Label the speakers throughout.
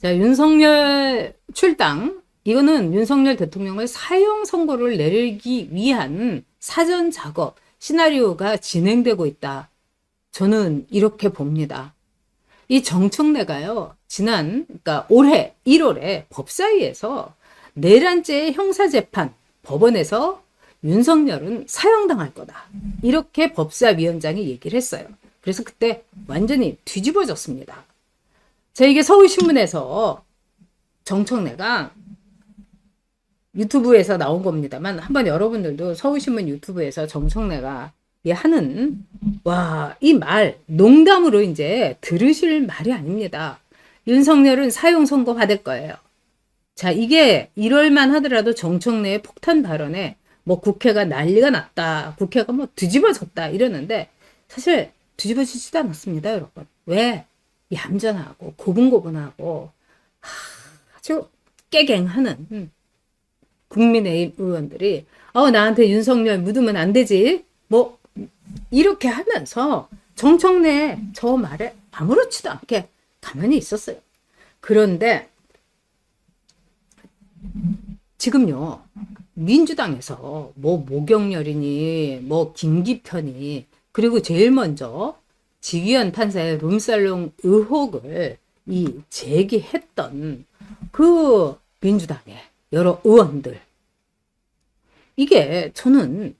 Speaker 1: 자, 윤석열 출당. 이거는 윤석열 대통령을 사형 선고를 내리기 위한 사전 작업, 시나리오가 진행되고 있다. 저는 이렇게 봅니다. 이 정청래가요, 지난, 그러니까 올해 1월에 법사위에서 내란죄 형사재판 법원에서 윤석열은 사형당할 거다. 이렇게 법사위원장이 얘기를 했어요. 그래서 그때 완전히 뒤집어졌습니다. 자, 이게 서울신문에서 정청래가 유튜브에서 나온 겁니다만 한번 여러분들도 서울신문 유튜브에서 정청래가 이 하는 와 이 말 농담으로 이제 들으실 말이 아닙니다. 윤석열은 사형 선고 받을 거예요. 자 이게 1월만 하더라도 정청래의 폭탄 발언에 뭐 국회가 난리가 났다, 국회가 뭐 뒤집어졌다 이러는데 사실 뒤집어지지도 않았습니다, 여러분. 왜? 얌전하고 고분고분하고 아주 깨갱하는 음, 국민의힘 의원들이 어 나한테 윤석열 묻으면 안 되지 뭐 이렇게 하면서 정청래 저 말에 아무렇지도 않게 가만히 있었어요. 그런데 지금요 민주당에서 뭐 모경렬이니 뭐 김기편이 그리고 제일 먼저 지기현 판사의 룸살롱 의혹을 이 제기했던 그 민주당의 여러 의원들 이게 저는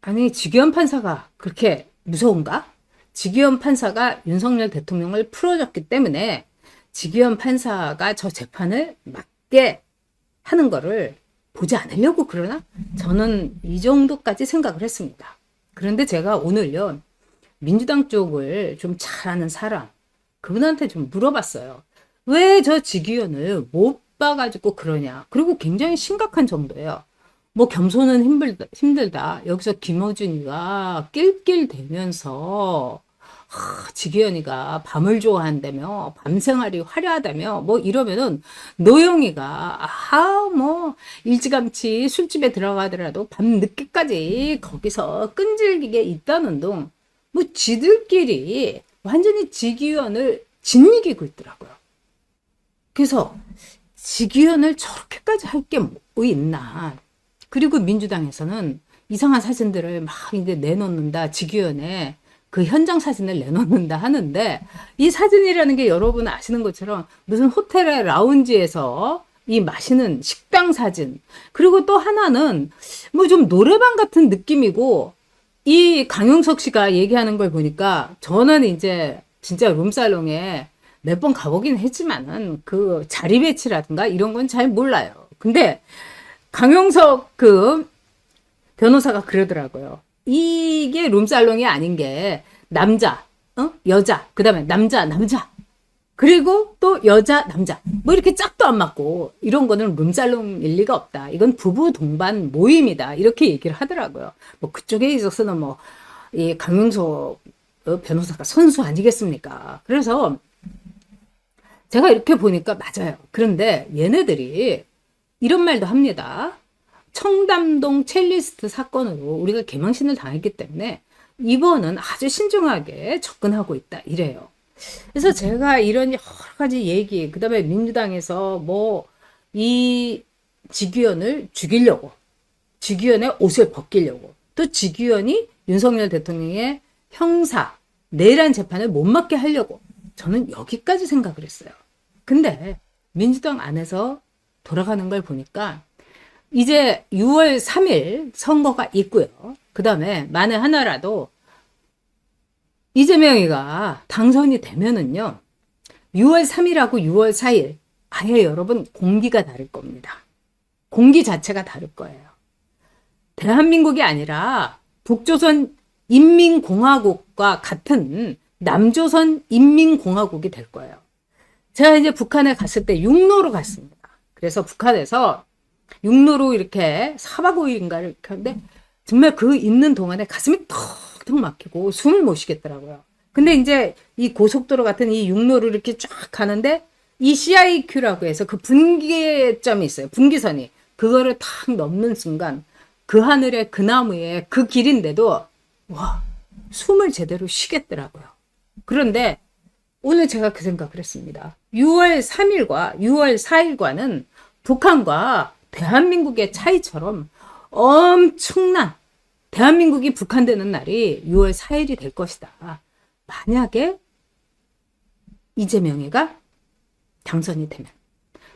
Speaker 1: 아니 지기현 판사가 그렇게 무서운가? 지기현 판사가 윤석열 대통령을 풀어줬기 때문에 지기현 판사가 저 재판을 맞게 하는 거를 보지 않으려고 그러나? 저는 이 정도까지 생각을 했습니다. 그런데 제가 오늘요, 민주당 쪽을 좀잘 아는 사람, 그분한테 좀 물어봤어요. 왜저 지기현을 못 봐가지고 그러냐. 그리고 굉장히 심각한 정도예요. 뭐 겸손은 힘들다, 힘들다. 여기서 김어준이가 낄낄대면서 하, 지기현이가 밤을 좋아한다며 밤생활이 화려하다며 뭐 이러면은 노영이가 아 뭐 일찌감치 술집에 들어가더라도 밤 늦게까지 거기서 끈질기게 있다는 둥 뭐 지들끼리 완전히 지기현을 짓이기고 있더라고요. 그래서 지기현을 저렇게까지 할 게 뭐 있나. 그리고 민주당에서는 이상한 사진들을 막 이제 내놓는다. 지기현의 그 현장 사진을 내놓는다 하는데 이 사진이라는 게 여러분 아시는 것처럼 무슨 호텔의 라운지에서 이 마시는 식당 사진 그리고 또 하나는 뭐 좀 노래방 같은 느낌이고 이 강용석 씨가 얘기하는 걸 보니까 저는 이제 진짜 룸살롱에 몇 번 가보긴 했지만은 그 자리 배치라든가 이런 건 잘 몰라요. 근데 강용석 그 변호사가 그러더라고요. 이게 룸살롱이 아닌 게 남자, 어? 여자, 그 다음에 남자, 남자. 그리고 또 여자, 남자. 뭐 이렇게 짝도 안 맞고 이런 거는 룸살롱일 리가 없다. 이건 부부 동반 모임이다. 이렇게 얘기를 하더라고요. 뭐 그쪽에 있어서는 뭐 이 강용석 어, 변호사가 선수 아니겠습니까? 그래서 제가 이렇게 보니까 맞아요. 그런데 얘네들이 이런 말도 합니다. 청담동 첼리스트 사건으로 우리가 개망신을 당했기 때문에 이번은 아주 신중하게 접근하고 있다. 이래요. 그래서 제가 이런 여러 가지 얘기, 그 다음에 민주당에서 뭐이 지규현을 죽이려고, 지규현의 옷을 벗기려고, 또 지규현이 윤석열 대통령의 형사, 내란 재판을 못 맡게 하려고 저는 여기까지 생각을 했어요. 근데 민주당 안에서 돌아가는 걸 보니까 이제 6월 3일 선거가 있고요. 그 다음에 만에 하나라도 이재명이가 당선이 되면은요. 6월 3일하고 6월 4일 아예 여러분 공기가 다를 겁니다. 공기 자체가 다를 거예요. 대한민국이 아니라 북조선 인민공화국과 같은 남조선 인민공화국이 될 거예요. 제가 이제 북한에 갔을 때 육로로 갔습니다. 그래서 북한에서 육로로 이렇게 4박 5일인가를 이렇게 하는데 정말 그 있는 동안에 가슴이 턱 턱 막히고 숨을 못 쉬겠더라고요. 근데 이제 이 고속도로 같은 이 육로를 이렇게 쫙 가는데 이 CIQ라고 해서 그 분기점이 있어요. 분기선이. 그거를 탁 넘는 순간 그 하늘에 그 나무에 그 길인데도 와 숨을 제대로 쉬겠더라고요. 그런데 오늘 제가 그 생각을 했습니다. 6월 3일과 6월 4일과는 북한과 대한민국의 차이처럼 엄청난 대한민국이 북한되는 날이 6월 4일이 될 것이다. 만약에 이재명이가 당선이 되면.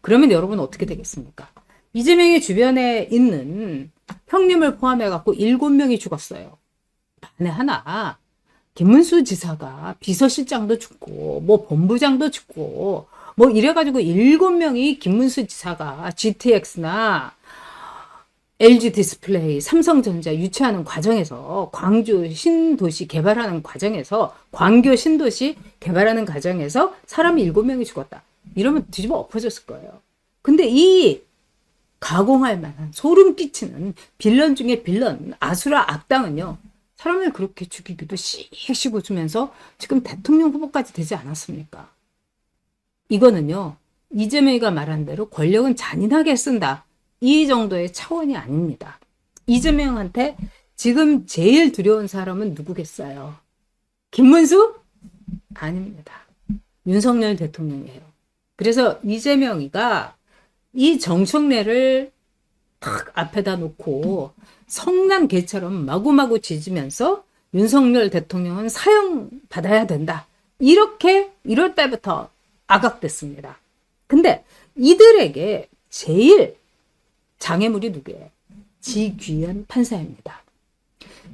Speaker 1: 그러면 여러분 어떻게 되겠습니까? 이재명의 주변에 있는 형님을 포함해갖고 7명이 죽었어요. 만에 하나, 김문수 지사가 비서실장도 죽고, 뭐 본부장도 죽고, 뭐 이래가지고 7명이 김문수 지사가 GTX나 LG 디스플레이, 삼성전자 유치하는 과정에서 광주 신도시 개발하는 과정에서 광교 신도시 개발하는 과정에서 사람이 일곱 명이 죽었다. 이러면 뒤집어 엎어졌을 거예요. 근데 이 가공할 만한 소름 끼치는 빌런 중에 빌런 아수라 악당은요. 사람을 그렇게 죽이기도 씩씩 웃으면서 지금 대통령 후보까지 되지 않았습니까? 이거는요. 이재명이가 말한 대로 권력은 잔인하게 쓴다. 이 정도의 차원이 아닙니다. 이재명한테 지금 제일 두려운 사람은 누구겠어요? 김문수? 아닙니다. 윤석열 대통령이에요. 그래서 이재명이가 이 정청래를 탁 앞에다 놓고 성난 개처럼 마구마구 짖으면서 윤석열 대통령은 사형받아야 된다. 이렇게 1월 달부터 아각됐습니다. 근데 이들에게 제일 장애물이 누구예요? 지귀현 판사입니다.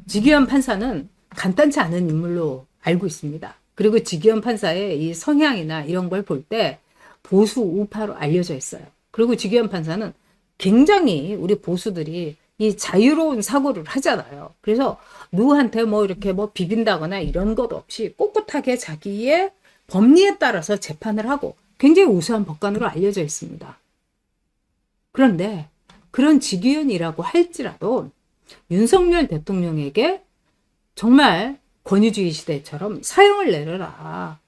Speaker 1: 지귀현 판사는 간단치 않은 인물로 알고 있습니다. 그리고 지귀현 판사의 이 성향이나 이런 걸 볼 때 보수 우파로 알려져 있어요. 그리고 지귀현 판사는 굉장히 우리 보수들이 이 자유로운 사고를 하잖아요. 그래서 누구한테 뭐 이렇게 뭐 비빈다거나 이런 것 없이 꼿꼿하게 자기의 법리에 따라서 재판을 하고 굉장히 우수한 법관으로 알려져 있습니다. 그런데 그런 직위원이라고 할지라도 윤석열 대통령에게 정말 권위주의 시대처럼 사형을 내려라.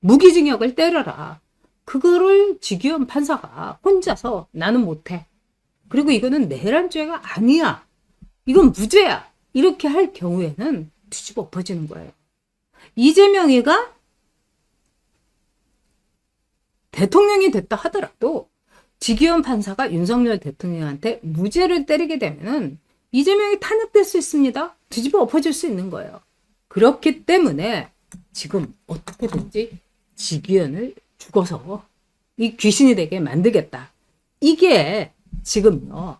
Speaker 1: 무기징역을 때려라. 그거를 직위원 판사가 혼자서 나는 못해. 그리고 이거는 내란죄가 아니야. 이건 무죄야. 이렇게 할 경우에는 뒤집어 엎어지는 거예요. 이재명이가 대통령이 됐다 하더라도 지기현 판사가 윤석열 대통령한테 무죄를 때리게 되면은 이재명이 탄핵될 수 있습니다. 뒤집어 엎어질 수 있는 거예요. 그렇기 때문에 지금 어떻게든지 지기현을 죽어서 이 귀신이 되게 만들겠다. 이게 지금요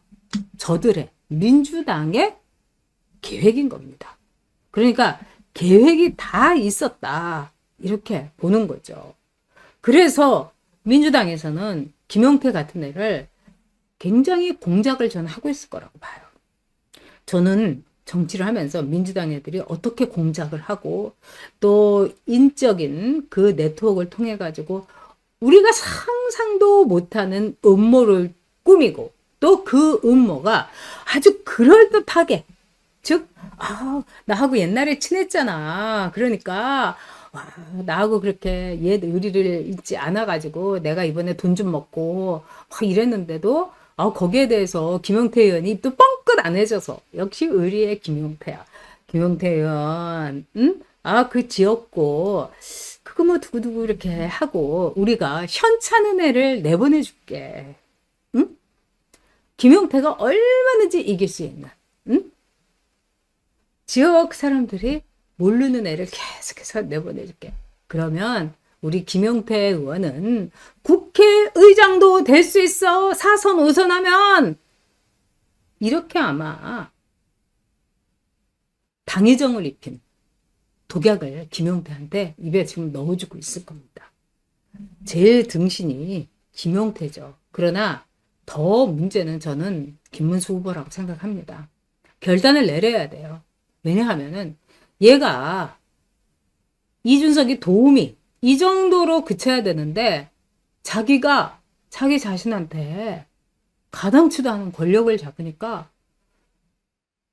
Speaker 1: 저들의 민주당의 계획인 겁니다. 그러니까 계획이 다 있었다 이렇게 보는 거죠. 그래서 민주당에서는 김용태 같은 애를 굉장히 공작을 저는 하고 있을 거라고 봐요. 저는 정치를 하면서 민주당 애들이 어떻게 공작을 하고 또 인적인 그 네트워크를 통해 가지고 우리가 상상도 못하는 음모를 꾸미고 또 그 음모가 아주 그럴듯하게 즉, 아, 나하고 옛날에 친했잖아. 그러니까 와, 나하고 그렇게 옛 의리를 잊지 않아가지고 내가 이번에 돈 좀 먹고 막 이랬는데도 아, 거기에 대해서 김용태 의원이 또 뻥끗 안 해줘서 역시 의리의 김용태야. 김용태 의원, 응? 아, 그 지었고, 그거 뭐 두고두고 이렇게 하고, 우리가 현찮은 애를 내보내줄게. 응? 김용태가 얼마든지 이길 수 있는, 응? 지역 사람들이 모르는 애를 계속해서 내보내줄게. 그러면 우리 김용태 의원은 국회의장도 될 수 있어. 사선 5선 하면. 이렇게 아마 당의정을 입힌 독약을 김용태한테 입에 지금 넣어주고 있을 겁니다. 제일 등신이 김용태죠. 그러나 더 문제는 저는 김문수 후보라고 생각합니다. 결단을 내려야 돼요. 왜냐하면은 얘가 이준석이 도움이 이 정도로 그쳐야 되는데 자기가 자기 자신한테 가당치도 않은 권력을 잡으니까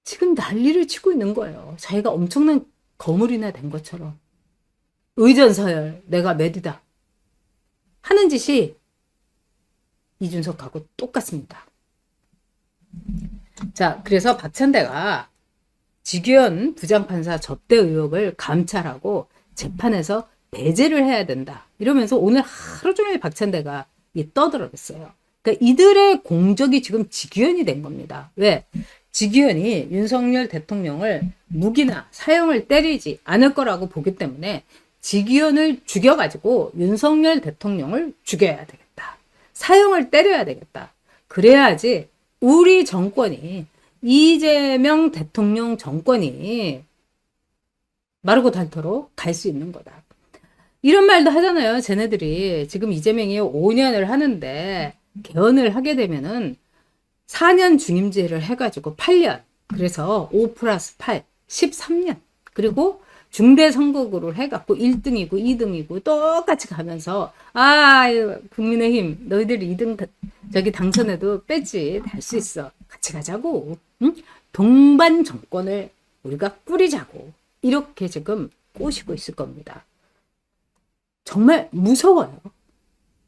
Speaker 1: 지금 난리를 치고 있는 거예요. 자기가 엄청난 거물이나 된 것처럼. 의전서열, 내가 메디다. 하는 짓이 이준석하고 똑같습니다. 자, 그래서 박찬대가 직위원 부장판사 접대 의혹을 감찰하고 재판에서 배제를 해야 된다. 이러면서 오늘 하루 종일 박찬대가 이 떠들어댔어요. 그러니까 이들의 공적이 지금 직위원이 된 겁니다. 왜? 직위원이 윤석열 대통령을 무기나 사형을 때리지 않을 거라고 보기 때문에 직위원을 죽여가지고 윤석열 대통령을 죽여야 되겠다. 사형을 때려야 되겠다. 그래야지 우리 정권이 이재명 대통령 정권이 마르고 닳도록 갈 수 있는 거다. 이런 말도 하잖아요. 쟤네들이 지금 이재명이 5년을 하는데 개헌을 하게 되면은 4년 중임제를 해가지고 8년. 그래서 5 플러스 8, 13년. 그리고 중대 선거구를 해갖고 1등이고 2등이고 똑같이 가면서 아 국민의힘 너희들이 2등 다- 저기 당선해도 빼지 할수 있어 같이 가자고 응? 동반 정권을 우리가 꾸리자고 이렇게 지금 꼬시고 있을 겁니다. 정말 무서워요.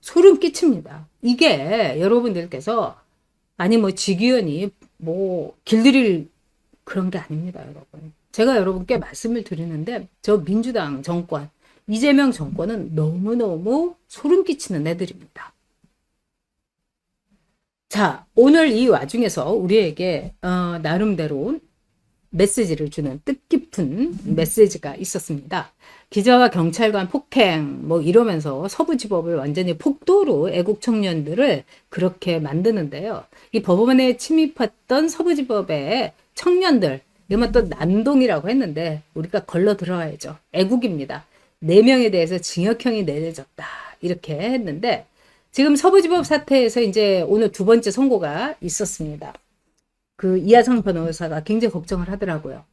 Speaker 1: 소름 끼칩니다. 이게 여러분들께서 아니 뭐 직위원이 뭐 길들일 그런 게 아닙니다, 여러분. 제가 여러분께 말씀을 드리는데 저 민주당 정권, 이재명 정권은 너무너무 소름 끼치는 애들입니다. 자, 오늘 이 와중에서 우리에게 어, 나름대로 메시지를 주는 뜻깊은 메시지가 있었습니다. 기자와 경찰관 폭행 뭐 이러면서 서부지법을 완전히 폭도로 애국 청년들을 그렇게 만드는데요. 이 법원에 침입했던 서부지법의 청년들 이러면 또 난동이라고 했는데 우리가 걸러 들어가야죠. 애국입니다. 네 명에 대해서 징역형이 내려졌다 이렇게 했는데 지금 서부지법 사태에서 이제 오늘 두 번째 선고가 있었습니다. 그 이하성 변호사가 굉장히 걱정을 하더라고요.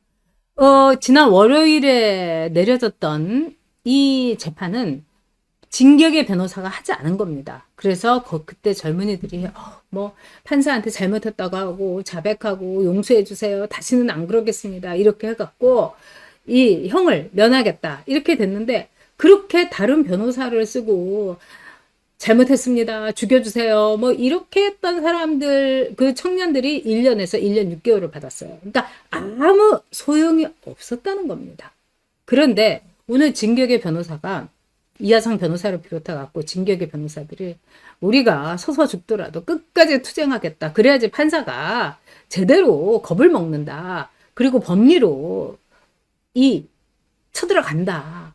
Speaker 1: 어, 지난 월요일에 내려졌던 이 재판은 진격의 변호사가 하지 않은 겁니다. 그래서 거- 그때 젊은이들이 어, 뭐 판사한테 잘못했다고 하고 자백하고 용서해 주세요. 다시는 안 그러겠습니다. 이렇게 해갖고 이 형을 면하겠다 이렇게 됐는데 그렇게 다른 변호사를 쓰고 잘못했습니다. 죽여주세요. 뭐, 이렇게 했던 사람들, 그 청년들이 1년에서 1년 6개월을 받았어요. 그러니까 아무 소용이 없었다는 겁니다. 그런데 오늘 진격의 변호사가 이하상 변호사를 비롯해 갖고 진격의 변호사들이 우리가 서서 죽더라도 끝까지 투쟁하겠다. 그래야지 판사가 제대로 겁을 먹는다. 그리고 법리로 이 쳐들어간다.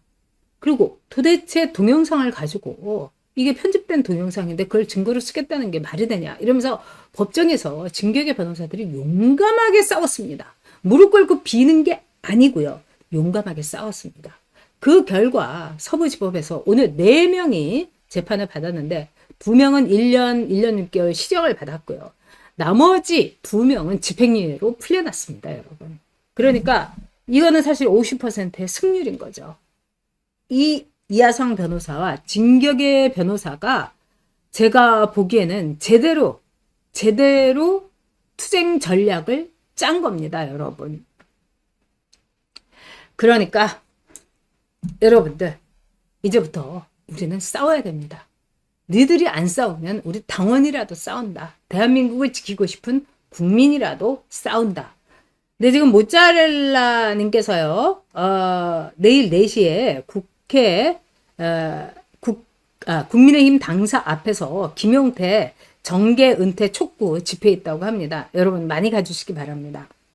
Speaker 1: 그리고 도대체 동영상을 가지고 이게 편집된 동영상인데 그걸 증거로 쓰겠다는 게 말이 되냐 이러면서 법정에서 진격의 변호사들이 용감하게 싸웠습니다. 무릎 꿇고 비는 게 아니고요. 용감하게 싸웠습니다. 그 결과 서부지법에서 오늘 4명이 재판을 받았는데 2명은 1년, 1년 6개월 시정을 받았고요. 나머지 2명은 집행유예로 풀려났습니다, 여러분. 그러니까 이거는 사실 50%의 승률인 거죠. 이 이하성 변호사와 진격의 변호사가 제가 보기에는 제대로 제대로 투쟁 전략을 짠 겁니다, 여러분. 그러니까 여러분들 이제부터 우리는 싸워야 됩니다. 니들이 안 싸우면 우리 당원이라도 싸운다. 대한민국을 지키고 싶은 국민이라도 싸운다. 근데 지금 모짜렐라 님께서요, 어, 내일 4시에 국 회, 어, 국, 아, 국민의힘 당사 앞에서 김용태 정계 은퇴 촉구 집회 있다고 합니다. 여러분 많이 가주시기 바랍니다.